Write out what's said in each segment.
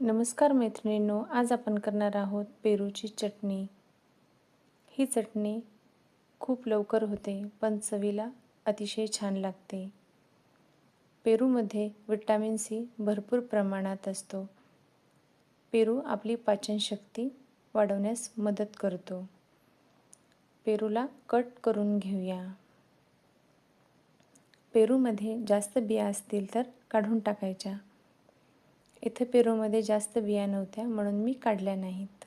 नमस्कार मैत्रिणींनो आज आपण करणार आहोत पेरूची चटणी. ही चटणी खूप लवकर होते पण चवीला अतिशय छान लागते. पेरूमध्ये विटॅमिन सी भरपूर प्रमाणात असतो. पेरू आपली पाचनशक्ती वाढवण्यास मदत करतो. पेरूला कट करून घेऊया. पेरूमध्ये जास्त बिया असतील तर काढून टाकायच्या. इथे पेरूमध्ये जास्त बिया नव्हत्या म्हणून मी काढल्या नाहीत.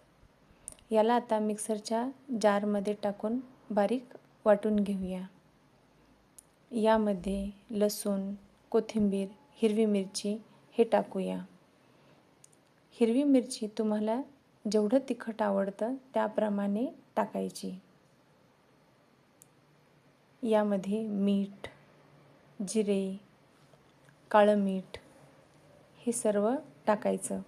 याला आता मिक्सरच्या जारमध्ये टाकून बारीक वाटून घेऊया. यामध्ये लसूण कोथिंबीर हिरवी मिरची हे टाकूया. हिरवी मिरची तुम्हाला जेवढं तिखट आवडतं त्याप्रमाणे टाकायची. यामध्ये मीठ जिरे काळं मीठ हे सर्व टाकायचं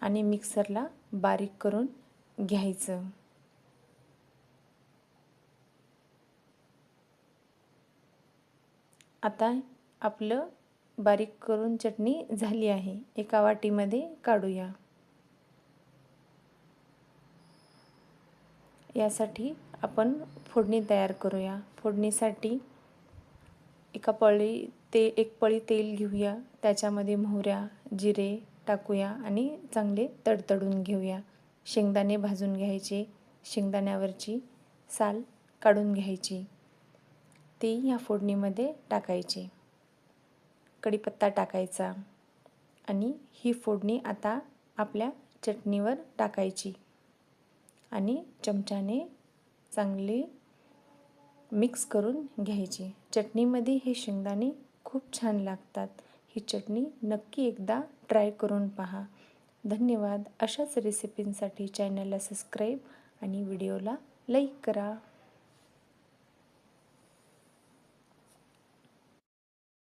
आणि मिक्सरला बारीक करून घ्यायचं. आता आपलं बारीक करून चटणी झाली आहे. एका वाटीमध्ये काढूया. यासाठी आपण फोडणी तयार करूया. फोडणीसाठी एका पळी ते एक पळी तेल घेऊया त्याच्यामध्ये मोहऱ्या जिरे टाकूया आणि चांगले तडतडून घेऊया. शेंगदाणे भाजून घ्यायचे शेंगदाण्यावरची साल काढून घ्यायची. ती ह्या फोडणीमध्ये टाकायची. कढीपत्ता टाकायचा आणि ही फोडणी आता आपल्या चटणीवर टाकायची आणि चमच्याने चांगले मिक्स करून घ्यायची. चटणीमध्ये हे शेंगदाणे खूप छान लागतात. ही चटणी नक्की एकदा ट्राय करून पहा. धन्यवाद. अशाच रेसिपींसाठी चॅनलला सबस्क्राईब आणि व्हिडिओला लाईक करा.